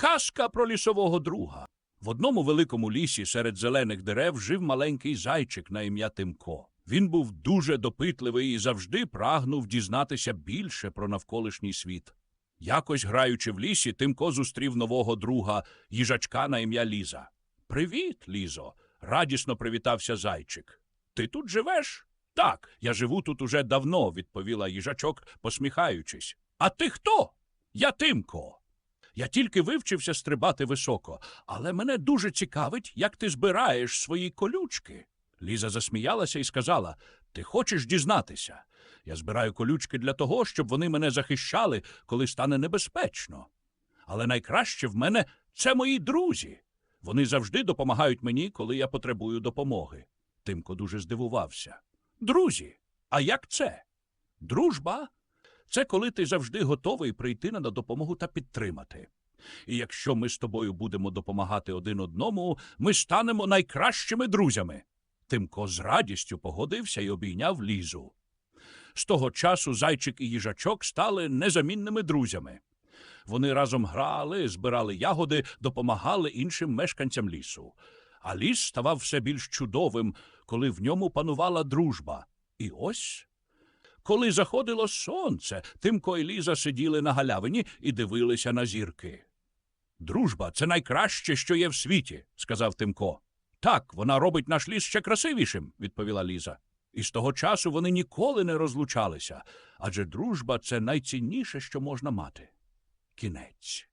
Казка про лісового друга. В одному великому лісі серед зелених дерев жив маленький зайчик на ім'я Тимко. Він був дуже допитливий і завжди прагнув дізнатися більше про навколишній світ. Якось, граючи в лісі, Тимко зустрів нового друга, їжачка на ім'я Ліза. Привіт, Лізо. радісно привітався зайчик. Ти тут живеш? Так, я живу тут уже давно, відповіла їжачок, посміхаючись. А ти хто? Я Тимко. Я тільки вивчився стрибати високо, але мене дуже цікавить, як ти збираєш свої колючки. Ліза засміялася і сказала: Ти хочеш дізнатися? Я збираю колючки для того, щоб вони мене захищали, коли стане небезпечно. Але найкраще в мене це мої друзі. Вони завжди допомагають мені, коли я потребую допомоги. Тимко дуже здивувався. Друзі, а як це? Дружба це коли ти завжди готовий прийти на допомогу та підтримати. І якщо ми з тобою будемо допомагати один одному, ми станемо найкращими друзями. Тимко з радістю погодився і обійняв лізу. З того часу зайчик і їжачок стали незамінними друзями. Вони разом грали, збирали ягоди, допомагали іншим мешканцям лісу. А ліс ставав все більш чудовим, коли в ньому панувала дружба. І ось коли заходило сонце, Тимко і Ліза сиділи на галявині і дивилися на зірки. Дружба це найкраще, що є в світі, сказав Тимко. Так, вона робить наш ліс ще красивішим, відповіла Ліза. І з того часу вони ніколи не розлучалися, адже дружба це найцінніше, що можна мати. Кінець.